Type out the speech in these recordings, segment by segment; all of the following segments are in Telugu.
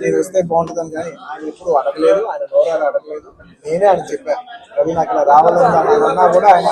నేను వస్తే బాగుంటుందని కానీ ఆయన ఎప్పుడు అడగలేదు ఆయన నోరాలు అడగలేదు. నేనే ఆయన చెప్పాను రవి నాకు ఇలా రావాలని అన్నా కూడా ఆయన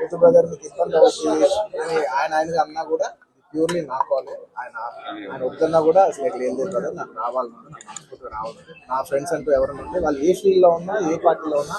యూత్ బ్రదర్ మీకు ఇబ్బంది అవుతుంది అని ఆయన ఆయన అన్నా కూడా ప్యూర్లీ నా కాలే. ఆయన ఆయన వద్దన్నా కూడా అసలు ఇట్లా ఏం లేదు కదా నాకు రావాలన్నా నాకు రావాలి. నా ఫ్రెండ్స్ అంటూ ఎవరైనా ఉంటే వాళ్ళు ఏ ఫీల్డ్లో ఉన్నా ఏ పార్టీలో ఉన్నా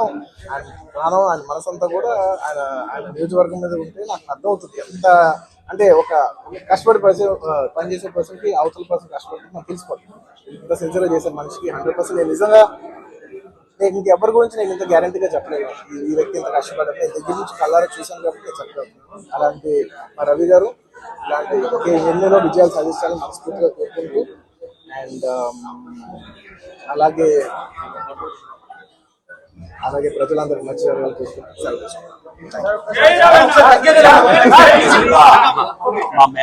మొత్తం ఆయన ప్రాణం ఆయన మనసంతా కూడా ఆయన ఆయన నియోజకవర్గం మీద ఉంటే నాకు అర్థమవుతుంది. ఎంత అంటే ఒక కష్టపడి పర్సన్ పనిచేసే పర్సన్కి అవతల పర్సన్ కష్టపడి నాకు తెలిసిపోతుంది ఇంత సిన్సియర్గా చేసే మనిషికి హండ్రెడ్ పర్సెంట్ నేను నిజంగా నేను ఇంకెవరి గురించి నేను ఇంత గ్యారంటీగా చెప్పలేదు. ఈ- వ్యక్తి ఇంత కష్టపడే నేను దగ్గర నుంచి కళ్ళారా చూశాను కాబట్టి చెప్పలేదు. అలాంటి మా రవి గారు ఇలాంటి ఎన్నెన్నో విజయాలు సాధించాలని మనస్ఫూర్తిగా కోరుకుంటూ అండ్ అలాగే అలాగే ప్రజలందరికీ మంచి జరగాలని